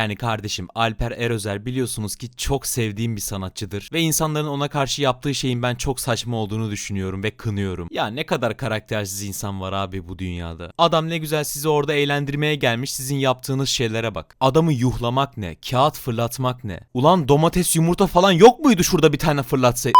Yani kardeşim Alper Erözer biliyorsunuz ki çok sevdiğim bir sanatçıdır. Ve insanların ona karşı yaptığı şeyin ben çok saçma olduğunu düşünüyorum ve kınıyorum. Ya ne kadar karaktersiz insan var abi bu dünyada. Adam ne güzel sizi orada eğlendirmeye gelmiş sizin yaptığınız şeylere bak. Adamı yuhlamak ne? Kağıt fırlatmak ne? Ulan domates yumurta falan yok muydu şurada bir tane fırlatsa?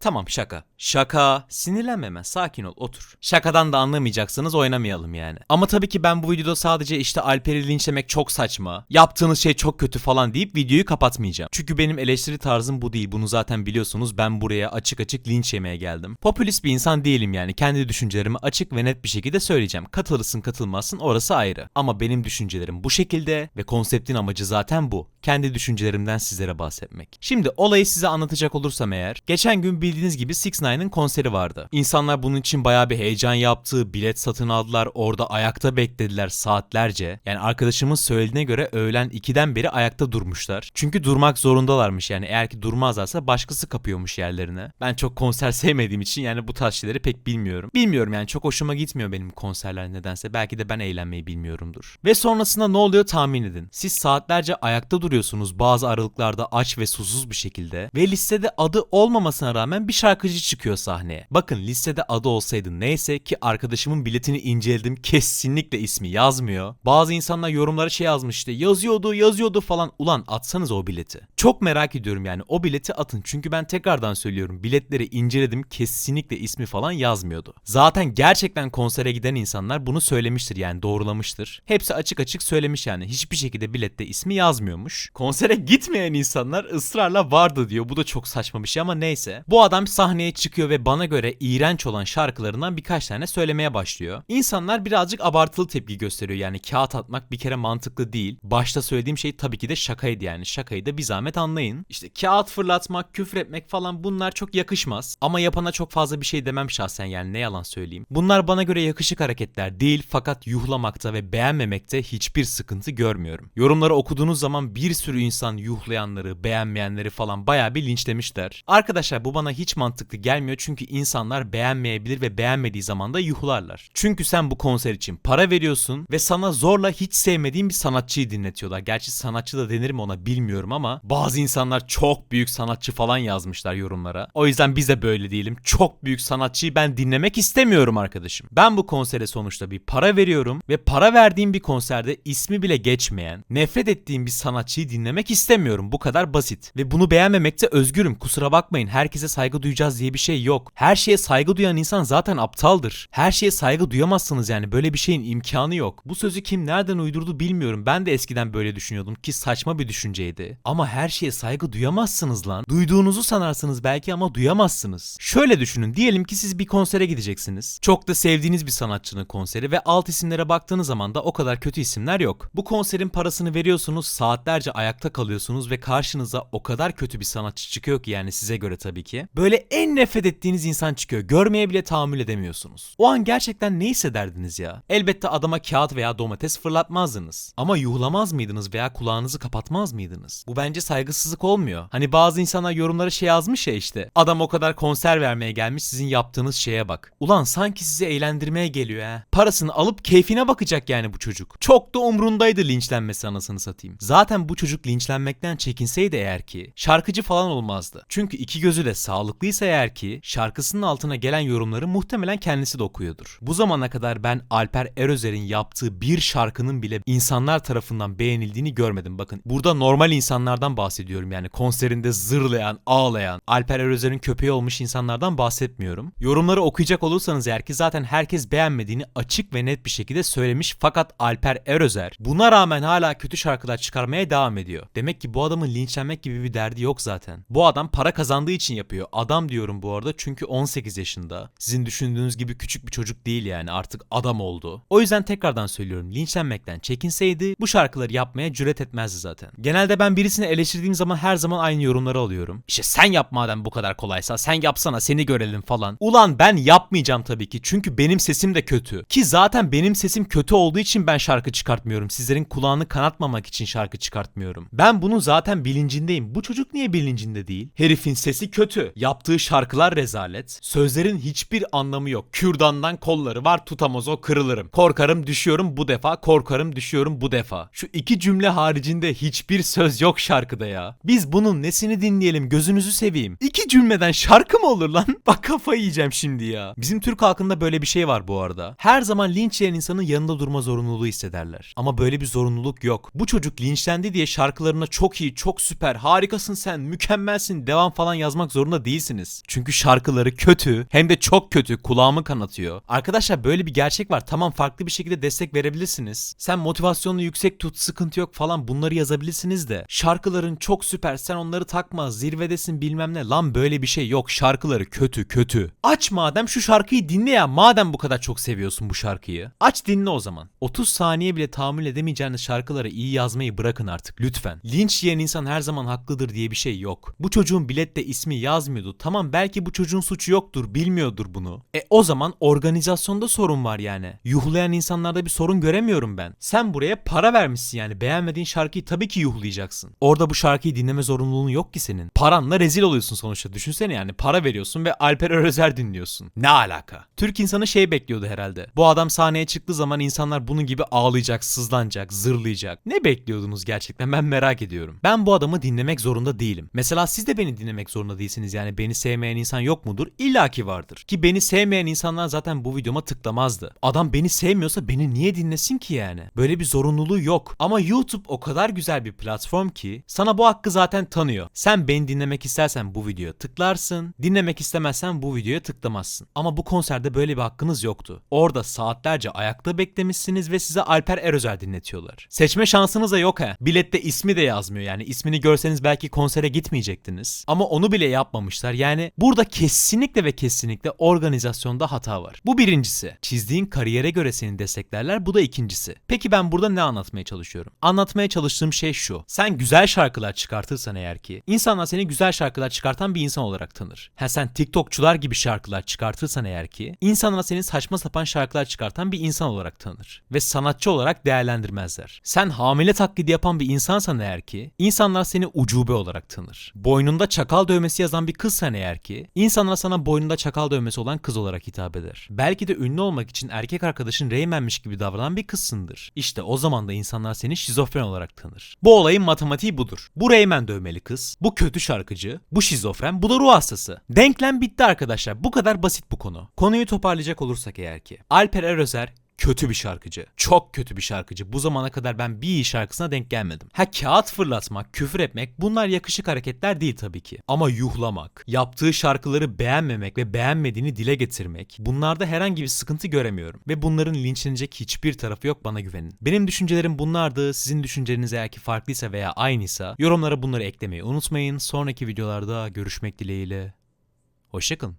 Tamam şaka. Şaka. Sinirlenme hemen. Sakin ol. Otur. Şakadan da anlamayacaksanız oynamayalım yani. Ama tabii ki ben bu videoda sadece işte Alper'i linçlemek çok saçma. Yaptığınız şey çok kötü falan deyip videoyu kapatmayacağım. Çünkü benim eleştiri tarzım bu değil. Bunu zaten biliyorsunuz. Ben buraya açık açık linç yemeye geldim. Popülist bir insan değilim yani. Kendi düşüncelerimi açık ve net bir şekilde söyleyeceğim. Katılırsın katılmazsın orası ayrı. Ama benim düşüncelerim bu şekilde ve konseptin amacı zaten bu. Kendi düşüncelerimden sizlere bahsetmek. Şimdi olayı size anlatacak olursam eğer. Geçen gün bildiğiniz gibi 6 ix konseri vardı. İnsanlar bunun için bayağı bir heyecan yaptı, bilet satın aldılar, orada ayakta beklediler saatlerce. Yani arkadaşımın söylediğine göre öğlen 2'den beri ayakta durmuşlar. Çünkü durmak zorundalarmış yani eğer ki durmazlarsa başkası kapıyormuş yerlerine. Ben çok konser sevmediğim için yani bu tarz şeyleri pek bilmiyorum. Bilmiyorum yani çok hoşuma gitmiyor benim konserler nedense. Belki de ben eğlenmeyi bilmiyorumdur. Ve sonrasında ne oluyor tahmin edin. Siz saatlerce ayakta duruyorsunuz bazı aralıklarda aç ve susuz bir şekilde ve listede adı olmamasına rağmen bir şarkıcı çıkıyor sahneye. Bakın listede adı olsaydı neyse ki arkadaşımın biletini inceledim kesinlikle ismi yazmıyor. Bazı insanlar yorumlara şey yazmış işte yazıyordu yazıyordu falan. Ulan atsanız o bileti. Çok merak ediyorum yani o bileti atın. Çünkü ben tekrardan söylüyorum biletleri inceledim kesinlikle ismi falan yazmıyordu. Zaten gerçekten konsere giden insanlar bunu söylemiştir yani doğrulamıştır. Hepsi açık açık söylemiş yani hiçbir şekilde bilette ismi yazmıyormuş. Konsere gitmeyen insanlar ısrarla vardı diyor. Bu da çok saçma bir şey ama neyse. Bu adam sahneye çıkıyor ve bana göre iğrenç olan şarkılarından birkaç tane söylemeye başlıyor. İnsanlar birazcık abartılı tepki gösteriyor yani kağıt atmak bir kere mantıklı değil. Başta söylediğim şey tabii ki de şakaydı yani şakayı da bir zahmet anlayın. İşte kağıt fırlatmak, küfür etmek falan bunlar çok yakışmaz. Ama yapana çok fazla bir şey demem şahsen yani ne yalan söyleyeyim. Bunlar bana göre yakışık hareketler değil fakat yuhlamakta ve beğenmemekte hiçbir sıkıntı görmüyorum. Yorumları okuduğunuz zaman bir sürü insan yuhlayanları, beğenmeyenleri falan bayağı bir linçlemişler. Arkadaşlar bu bana hiç mantıklı gelmiyor çünkü insanlar beğenmeyebilir ve beğenmediği zaman da yuhlarlar. Çünkü sen bu konser için para veriyorsun ve sana zorla hiç sevmediğin bir sanatçıyı dinletiyorlar. Gerçi sanatçı da denir mi ona bilmiyorum ama bazı insanlar çok büyük sanatçı falan yazmışlar yorumlara. O yüzden biz de böyle diyelim. Çok büyük sanatçıyı ben dinlemek istemiyorum arkadaşım. Ben bu konsere sonuçta bir para veriyorum ve para verdiğim bir konserde ismi bile geçmeyen, nefret ettiğim bir sanatçıyı dinlemek istemiyorum. Bu kadar basit. Ve bunu beğenmemekte özgürüm. Kusura bakmayın. Herkese saygı duyacağız diye bir şey yok. Her şeye saygı duyan insan zaten aptaldır. Her şeye saygı duyamazsınız yani. Böyle bir şeyin imkanı yok. Bu sözü kim nereden uydurdu bilmiyorum. Ben de eskiden böyle düşünüyordum ki saçma bir düşünceydi. Ama her şeye saygı duyamazsınız lan. Duyduğunuzu sanarsınız belki ama duyamazsınız. Şöyle düşünün. Diyelim ki siz bir konsere gideceksiniz. Çok da sevdiğiniz bir sanatçının konseri ve alt isimlere baktığınız zaman da o kadar kötü isimler yok. Bu konserin parasını veriyorsunuz, saatlerce ayakta kalıyorsunuz ve karşınıza o kadar kötü bir sanatçı çıkıyor ki yani size göre tabii ki. Böyle en nefret ettiğiniz insan çıkıyor. Görmeye bile tahammül edemiyorsunuz. O an gerçekten ne hissederdiniz ya? Elbette adama kağıt veya domates fırlatmazdınız. Ama yuhlamaz mıydınız veya kulağınızı kapatmaz mıydınız? Bu bence saygısızlık olmuyor. Hani bazı insanlar yorumlara şey yazmış ya işte. Adam o kadar konser vermeye gelmiş sizin yaptığınız şeye bak. Ulan sanki sizi eğlendirmeye geliyor ha. Parasını alıp keyfine bakacak yani bu çocuk. Çok da umrundaydı linçlenmesi anasını satayım. Zaten bu çocuk linçlenmekten çekinseydi eğer ki şarkıcı falan olmazdı. Çünkü iki gözü de sağlıklıysa eğer ki şarkısının altına gelen yorumları muhtemelen kendisi de okuyordur. Bu zamana kadar ben Alper Erözer'in yaptığı bir şarkının bile insanlar tarafından beğenildiğini görmedim. Bakın burada normal insanlardan bahsediyorum yani konserinde zırlayan, ağlayan, Alper Erözer'in köpeği olmuş insanlardan bahsetmiyorum. Yorumları okuyacak olursanız eğer ki zaten herkes beğenmediğini açık ve net bir şekilde söylemiş fakat Alper Erözer buna rağmen hala kötü şarkılar çıkarmaya devam ediyor. Demek ki bu adamın linçlenmek gibi bir derdi yok zaten. Bu adam para kazandığı için yapıyor. Adam diyorum bu arada çünkü 18 yaşında. Sizin düşündüğünüz gibi küçük bir çocuk değil yani artık adam oldu. O yüzden tekrardan söylüyorum linçlenmekten çekinseydi bu şarkıları yapmaya cüret etmezdi zaten. Genelde ben birisini eleştirdiğim zaman her zaman aynı yorumları alıyorum. İşte sen yap madem bu kadar kolaysa sen yapsana seni görelim falan. Ulan ben yapmayacağım tabii ki çünkü benim sesim de kötü. Ki zaten benim sesim kötü olduğu için ben şarkı çıkartmıyorum. Sizlerin kulağını kanatmamak için şarkı çıkartmıyorum. Ben bunun zaten bilincindeyim. Bu çocuk niye bilincinde değil? Herifin sesi kötü. Yaptığı şarkılar rezalet. Sözlerin hiçbir anlamı yok. Kürdandan kolları var tutamaz o kırılırım. Korkarım düşüyorum bu defa korkarım düşüyorum bu defa. Şu iki cümle haricinde hiçbir söz yok şarkıda ya. Biz bunun nesini dinleyelim gözünüzü seveyim. İki cümleden şarkı mı olur lan? Bak kafayı yiyeceğim şimdi ya. Bizim Türk halkında böyle bir şey var bu arada. Her zaman linç yiyen insanın yanında durma zorunluluğu hissederler. Ama böyle bir zorunluluk yok. Bu çocuk linçlendi diye şarkılarına çok iyi, çok süper, harikasın sen, mükemmelsin, devam falan yazmak zorunda değilsiniz. Çünkü şarkıları kötü, hem de çok kötü, kulağımı kanatıyor. Arkadaşlar böyle bir gerçek var. Tamam farklı bir şekilde destek verebilirsiniz. Sen motivasyonunu yüksek tut, sıkıntı yok falan bunları yazabilirsiniz de. Şarkıların çok süper, sen onları takma, zirvedesin bilmem ne. Lan böyle bir şey yok. Şarkıları kötü, kötü. Aç madem şu şarkıyı dinle ya. Madem bu kadar çok seviyorsun bu şarkıyı. Aç dinle o zaman. 30 saniye bile tahammül edemeyeceğiniz şarkıları iyi yazmayı bırakın artık lütfen. Linç yiyen insan her zaman haklıdır diye bir şey yok. Bu çocuğun bilette ismi yazmıyordu. Tamam belki bu çocuğun suçu yoktur, bilmiyordur bunu. E o zaman organizasyonda sorun var yani. Yuhlayan insanlarda bir sorun göremiyorum ben. Sen buraya para vermişsin yani. Beğenmediğin şarkıyı tabii ki yuhlayacaksın. Orada bu şarkıyı dinleme zorunluluğun yok ki senin. Paranla rezil oluyorsun sonuçta. Düşünsene yani para veriyorsun ve Alper Özer dinliyorsun. Ne alaka? Türk insanı şey bekliyordu herhalde. Bu adam sahneye çıktığı zaman insanlar bunun gibi ağlayacak, sızlanacak, zırlayacak. Ne bekliyordunuz gerçekten ben merak ediyorum. Ben bu adamı dinlemek zorunda değilim. Mesela siz de beni dinlemek zorunda değilsiniz yani beni sevmeyen insan yok mudur? İlla ki vardır. Ki beni sevmeyen insanlar zaten bu videoma tıklamazdı. Adam beni sevmiyorsa beni niye dinlesin ki yani? Böyle bir zorunluluğu yok. Ama YouTube o kadar güzel bir platform ki sana bu hakkı zaten tanıyor. Sen beni dinlemek istersen bu videoya tıklarsın. Dinlemek istemezsen bu videoya tıklamazsın. Ama bu konserde böyle bir hakkınız yoktu. Orada saatlerce ayakta beklemişsiniz ve size Alper Erözer dinletiyorlar. Seçme şansınız da yok he. Bilette ismi de yazmıyor yani. ismini görseniz belki konsere gitmeyecektiniz. Ama onu bile yapmamışlar. Yani burada kesinlikle ve kesinlikle organizasyonda hata var. Bu birincisi. Çizdiğin kariyere göre seni desteklerler. Bu da ikincisi. Peki ben burada ne anlatmaya çalışıyorum? Anlatmaya çalıştığım şey şu. Sen güzel şarkılar çıkartırsan eğer ki insanlar seni güzel şarkılar çıkartan bir insan olarak tanır. Ha sen TikTokçular gibi şarkılar çıkartırsan eğer ki insanlar seni saçma sapan şarkılar çıkartan bir insan olarak tanır. Ve sanatçı olarak değerlendirmezler. Sen hamile taklidi yapan bir insansan eğer ki insanlar seni ucube olarak tanır. Boynunda çakal dövmesi yazan bir kızsan eğer ki insanlar sana boynunda çakal dövmesi olan kız olarak hitap eder. Belki de ünlü olmak için erkek arkadaşın Reymen'miş gibi davranan bir kızsındır. İşte o zaman da insanlar seni şizofren olarak tanır. Bu olayın matematiği budur. Bu Reymen dövmeli kız, bu kötü şarkıcı, bu şizofren, bu da ruh hastası. Denklem bitti arkadaşlar. Bu kadar basit bu konu. Konuyu toparlayacak olursak eğer ki. Alper Erözer kötü bir şarkıcı. Çok kötü bir şarkıcı. Bu zamana kadar ben bir iyi şarkısına denk gelmedim. Ha kağıt fırlatmak, küfür etmek bunlar yakışık hareketler değil tabii ki. Ama yuhlamak, yaptığı şarkıları beğenmemek ve beğenmediğini dile getirmek bunlarda herhangi bir sıkıntı göremiyorum. Ve bunların linçlenecek hiçbir tarafı yok bana güvenin. Benim düşüncelerim bunlardı. Sizin düşünceleriniz eğer ki farklıysa veya aynıysa yorumlara bunları eklemeyi unutmayın. Sonraki videolarda görüşmek dileğiyle. Hoşçakalın.